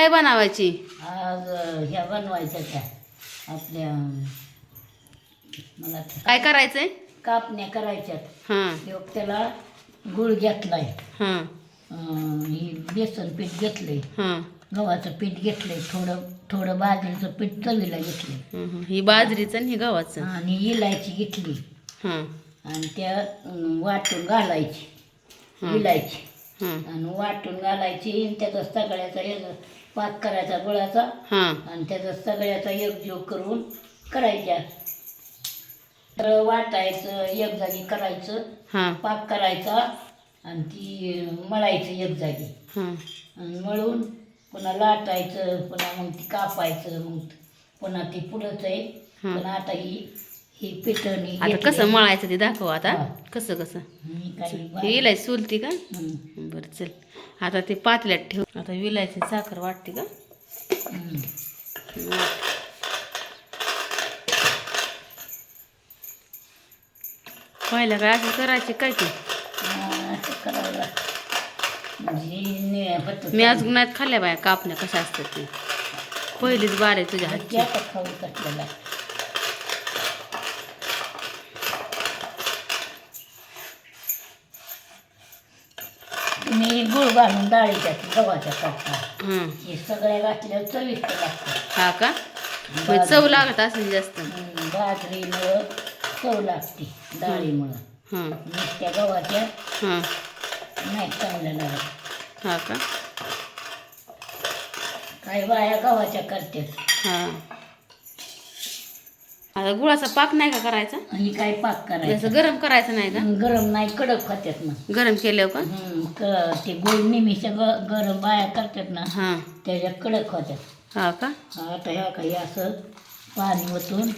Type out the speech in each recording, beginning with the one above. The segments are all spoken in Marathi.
काय बनवायची? आज ह्या बनवायच्या त्या आपल्या मला काय करायचंय? कापण्या करायच्यात. हां. त्याला गुळ घेतलाय. हां. अं, ही बेसन पीठ घेतलंय. हां. गव्हाचं पीठ घेतलंय थोडं थोडं बाजरीचं पीठ चवीला घेतलंय. हं, बाजरीचं आणि ही गव्हाचं. आणि इलायची घेतली. हां. आणि त्या अं, वाटून घालायची. इलायची. हां. आणि वाटून घालायची आणि त्याचा सगळ्याचा पाक करायचा गुळाचा हां. आणि त्याचा सगळ्याचा एकजीव करून करायच्या तर वाटायचं एक जागी करायचं हां. पाक करायचा आणि ती मळायचं एक जागी. हां. आणि मळून पुन्हा लाटायचं पुन्हा मग ती कापायचं मग पुन्हा ती पुढंच आहे हां. पण आता ही ही पिठणी आता कसं मळायचं ते दाखव आता. कसं कसं? मी काही हे इलाय चुलती का? बरं चल. आता ते पातल्यात ठेव. आता विलायची साखर वाटते का. पहिला काय असं करायचे काय ते. म्हणजे. मी अजून नाहीत खाल्ल्या बाया कापण्या कशा असतात ते. पहिलीच बार आहे तुझ्या हातची. तुम्ही गुळ घालून डाळीच्या गव्हाच्या करता हां हे सगळ्या घातल्यावर चविष्ट लागतं. हा का? मग चव लागत असेल जास्त. हं, बाजरीमुळं चव लागते डाळीमुळं. हां नुसत्या गव्हाच्या हां नाही चांगल्या लागत. हा का? काही बाया गव्हाच्या करतात. हां. आता गुळाचा पाक नाही का करायचा? आणि काय पाक करायचं? जसं गरम करायचं नाही का? गरम नाही कडक होत्यात ना गरम केल्यावर का? हं, क- ते गोल निमिषा ग गरम बाया करतात ना हां. त्याच्या कडक होत्यात. हा का? आता ह्या काही असं पाणी ओतून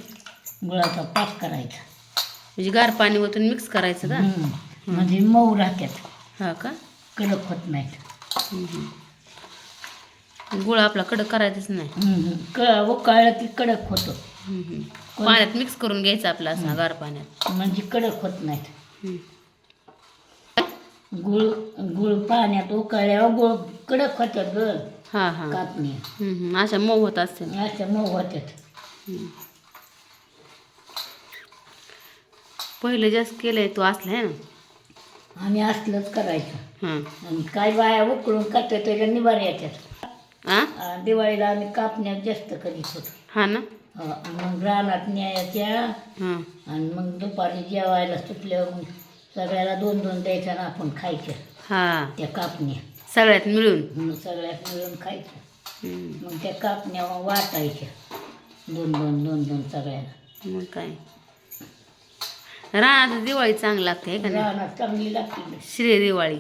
गुळाचा पाक करायचा. म्हणजे गार पाणी ओतून मिक्स करायचं का? हं, म्हणजे मऊ राहत्यात. हा का? कडक होत नाहीत. गुळ आपला कडक करायचंच नाही. हं, हं. क उकाळलं की कडक होतं. पाण्यात मिक्स करून घ्यायचं आपलं असं गार पाण्यात. म्हणजे कडक होत नाहीत. गुळ गुळ पाण्यात उकळल्यावर गुळ कडक होत्यात ग. हा हा. कापणी. अशा मऊ होत असतील. अशा मऊ होत्यात पहिले जास्त केलंय तू असलं आहे ना आम्ही असलंच करायचं. हां आणि काय बाया उकळून करतात त्याच्या निवार येतात. आ? दिवाळीला आम्ही कापण्यात जास्त करीत होतो. हा ना? मग रानात न्यायच्या आणि मग दुपारी जेवायला सुटल्यावर मग सगळ्याला दोन दोन द्यायच्या आणि आपण खायच्या. हा. त्या कापण्या. सगळ्यात मिळून? मग सगळ्यात मिळून खायच्या. हम्म. मग त्या कापण्या वाटायच्या. दोन दोन दोन दोन सगळ्याला. मग काय? रानात दिवाळी चांगली लागते है का नाही? रानात चांगली लागते. श्री दिवाळी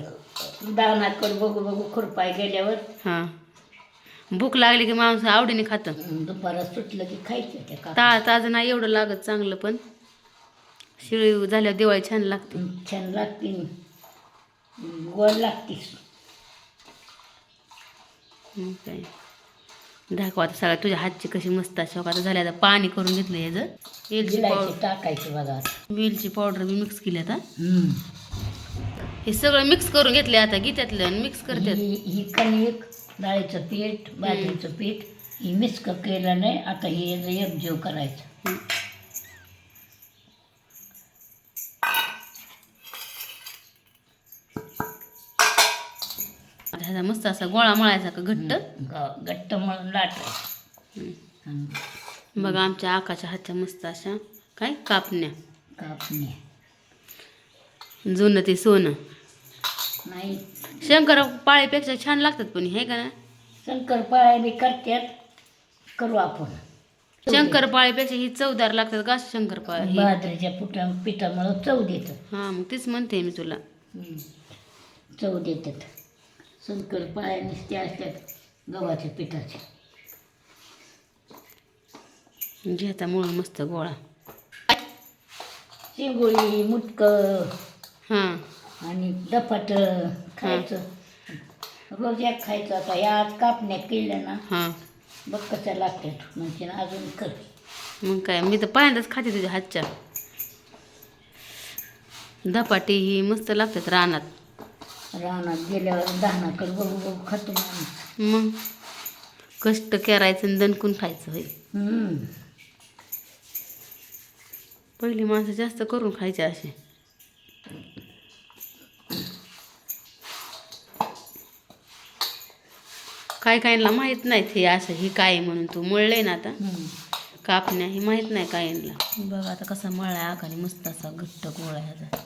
दानाकडे बघू बघू खुरपाय गेल्यावर. हां. भूक लागली की माणूस आवडीने खातं. अं, दुपारात सुटलं की खायच्या त्या कापण्या ता ताजं नाही एवढं लागत चांगलं पण. शिळी झाल्यावर दिवाळी छान लागते. छान लागते. गोड लागते. मग काय? दाखव आता सगळ्या तुझ्या हातची कशी मस्त अशी आता झाली आता पाणी करून घेतलं याचं वेलची जिलायची पावडर. टाकायची बघा वेलची पावडर मी मिक्स केली आता. हम्म. हे सगळं मिक्स करून घेतले आता घेत्यातलं आणि मिक्स करतात ही ही कणिक डाळीचं पीठ बाजरीचं पीठ ही मिक्स केलं नाही आता हे एक जीव करायचं ह्याचा मस्त असा गोळा मळायचा का घट्ट ग- घट्ट म्हणून लाटायचं. आणि बघा आमच्या आकाच्या हातच्या मस्त अशा काय? कापण्या. कापणी जुनं ते सोनं. नाही. शंकर पाळीपेक्षा छान लागतात पण हे का ना शंकरपाळ्या बी करतात. करू आपण. शंकर पाळीपेक्षा ही चवदार लागतात का शंकरपाळी ही बाजरीच्या पिठा पिठामुळं चव देतात. हा मग तेच म्हणते मी तुला. हं. चव देतात. शंकरपाळ्या नुसत्या असतात गव्हाच्या पिठाच्या घ्यायचा मुळं मस्त गोळा. शिंगोळी मुटक. हां. आणि दपाट खायचं. रोज एक खायचं. आता या आज कापण्या केल्या ना हां. बघ कशा लागतात. म्हणजे अजून कर. मग काय मी तर पहिल्यांदाच खाते तुझ्या हातच्या. धपाटी ही मस्त लागतात रानात. रानात गेल्यावर धानाकडे बघू बघू खातो माणूस मग कष्ट करायचं आणि दणकून खायचं होय. हम्म. पहिली माणसं जास्त करून खायचे असे. काय कायला माहीत नाहीत हे असं हे काय आहे म्हणून तू मळलंय ना आता. कापण्या हे माहीत नाही कायनला बघ आता कसा मळलाय आकाने मस्त असा घट्ट गोळा ह्याचा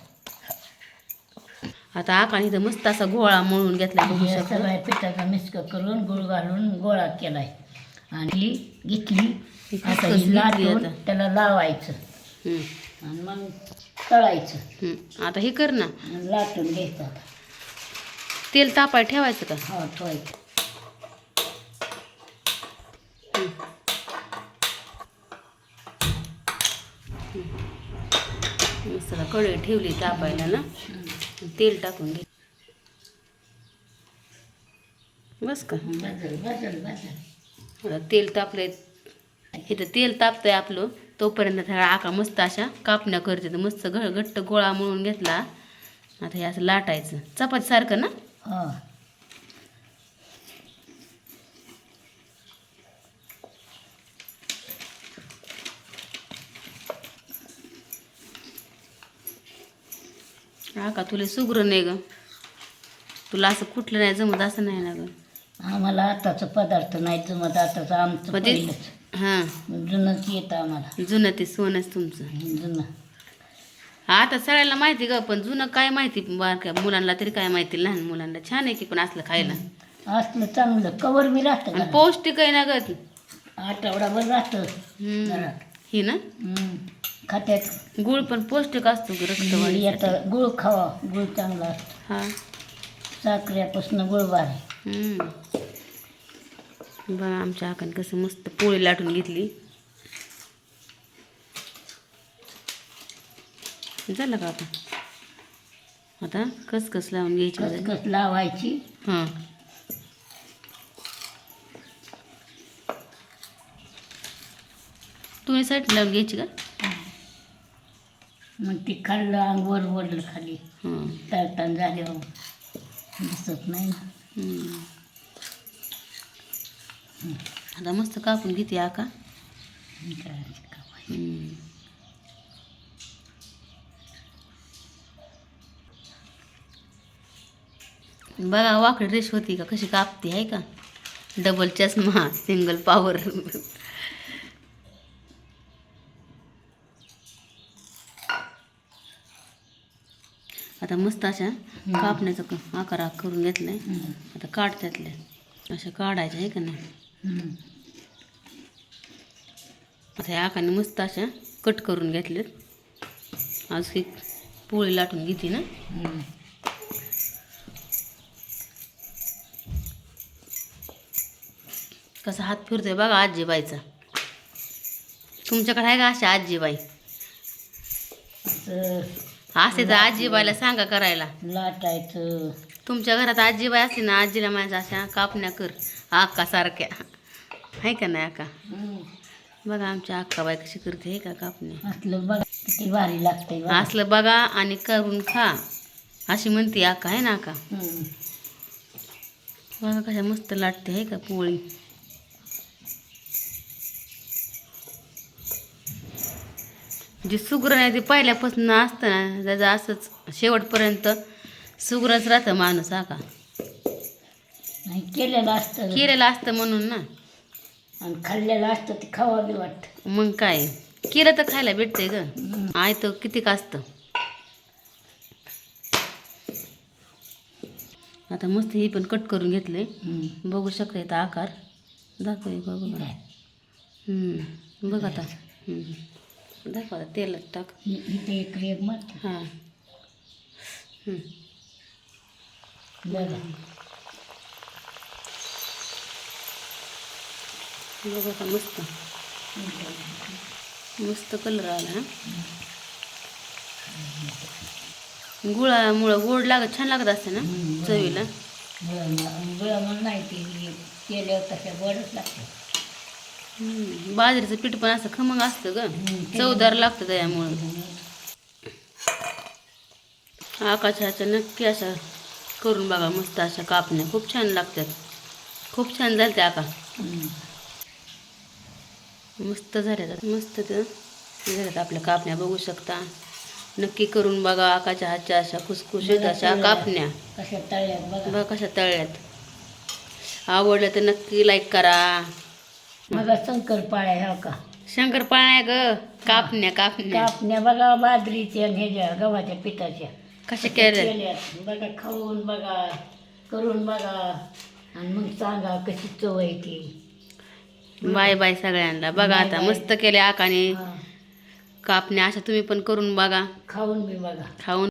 आता. आकाने इथं मस्त असा गोळा मळून घेतला बघू हे शकता. सगळ्या पिठाचा मिक्स करून गुळ घालून गोळा केलाय. आणि घेतली आता ही लाटून. त्याला लावायचं. हम्म, आणि मग तळायचं. हम्म. आता हे कर ना. आणि लाटून घ्यायचं आता. तेल तापाय ठेवायचं का? हो ठेवायचं. कढई ठेवली तापायला ना तेल टाकून घे. बस का? तेल तापलंय. इथं तेल तापतंय आपलं तोपर्यंत त्या आका मस्त अशा कापण्या करते. तर मस्त घ घट्ट गोळा मळून घेतला. आता हे असं लाटायचं. चपाती सारखं ना? हो आका तुला सुग्र नाही ग. तुला असं कुठलं नाही जमत असं नाही ना ग. आम्हाला आताचं पदार्थ नाही जमत आताचं आमचं मग ते पहिलंच. हां. जुनंच येतं आम्हाला. जुनं ते सोनंच तुमचं. जुनं. आता सगळ्याला माहिती ग पण जुनं काय माहिती? बारक्या मुलांना तरी काय माहिती? लहान मुलांना छान आहे की पण असलं खायला? असलं चांगलं. कवर बी राहतं आणि घरात. पौष्टिक आहे ना ग ती. आठवडाभर राहतं हम्म. घरात. ही ना. खात्यात. गुळ पण पौष्टिक असतो ग रक्तवाढी येतं गुळ खावा. गुळ चांगला असतो. हा. साखऱ्यापासून गुळ बारे हम्म. बघा आमच्या आकाने कसं मस्त पोळी लाटून घेतली. झालं का आता? आता कसकस लावून घ्यायची. खसखस लावायची? हां. तुम्ही साईड लावून घ्यायची का? मग ती खाल्लं अंग वर वडलं खाली. हां. तळतान झाल्यावर दिसत नाही ना. आता मस्त कापून घेते आका करायचं का. बघा वाकडी रेश होती का? कशी कापते आहे का? डबल चष्मा सिंगल पॉवर आता मस्त अशा कापण्याचा क- आकार करून घेतलाय. आता काढ त्यातल्या अशा काढायच्या आहे का नाही. आता ह्या आकाने मस्त अशा कट करून घेतलेत. आज ही पोळी लाटून घेते ना. कसा हात फिरतोय बघा आजीबाईचा. तुमच्याकडे आहे का अशा आजीबाई? असं तर आजीबाईला सांगा करायला. लाटायचं. तुमच्या घरात आजीबाई असते ना आजीला माझ्या अशा कापण्या कर. आक्का सारख्या. आहे का नाही आका हम्म. बघा आमच्या अक्काबाई कशी करते हे का कापण्या असलं बघा किती भारी लागतंय बघा. असलं बघा आणि करून खा. अशी म्हणते आका आहे ना आका. बघा कशा मस्त लाटते आहे का पोळी? जे सुग्र नाही ते पहिल्यापासून असतं ना त्याचं असंच शेवटपर्यंत सुग्रच राहतं माणूस हा का? नाही केलेलं असतं. केलेलं असतं म्हणून ना. आणि खाल्लेलं असतं ते खावा बी वाटतं. मग काय? केलं तर खायला भेटतंय ग. आय तर किती का असतं आता मस्त हे पण कट करून घेतले. बघू शकता इथं आकार. दाखव बघू बघा. आता. दाखव तेलात टाक. इथे एक रेग मारत. हां. बघा. बघ आता मस्त. मस्त कलर आला हा. गुळामुळं गोड लागत छान लागत असते ना चवीला? गुळा म्हणून नाही ते केल्यावर तशा गोडच लागतं. बाजरीचं पीठ पण असं खमंग असतं ग. चवदार लागतं त्यामुळं. आकाशाच्या नक्की अशा करून बघा मस्त अशा कापण्या. खूप छान लागतात. खूप छान झालं ते आका. मस्त झाल्या मस्त ते झाल्यात आपल्या कापण्या. बघू शकता. नक्की करून बघा आकाच्या हातच्या अशा खुसखुशीत अशा कापण्या. कशा तळ्यात बघा. बघा कशा तळल्यात आवडलं तर नक्की लाईक करा. बघा शंकर पाळ्या ह्या का? शंकरपाळ्या ग कापण्या कापण्या. कापण्या बघा बाजरीच्या आणि ह्याच्या गव्हाच्या पिठाच्या. कशा केल्या? केल्यात बघा खाऊन बघा करून बघा. आणि मग सांगा कशी चव आहे ती. बाय बाय सगळ्यांना. बघा बाय आता बाय. मस्त केल्या आकाने. हा. कापण्या अशा तुम्ही पण करून बघा. खाऊन बी बघा. खाऊन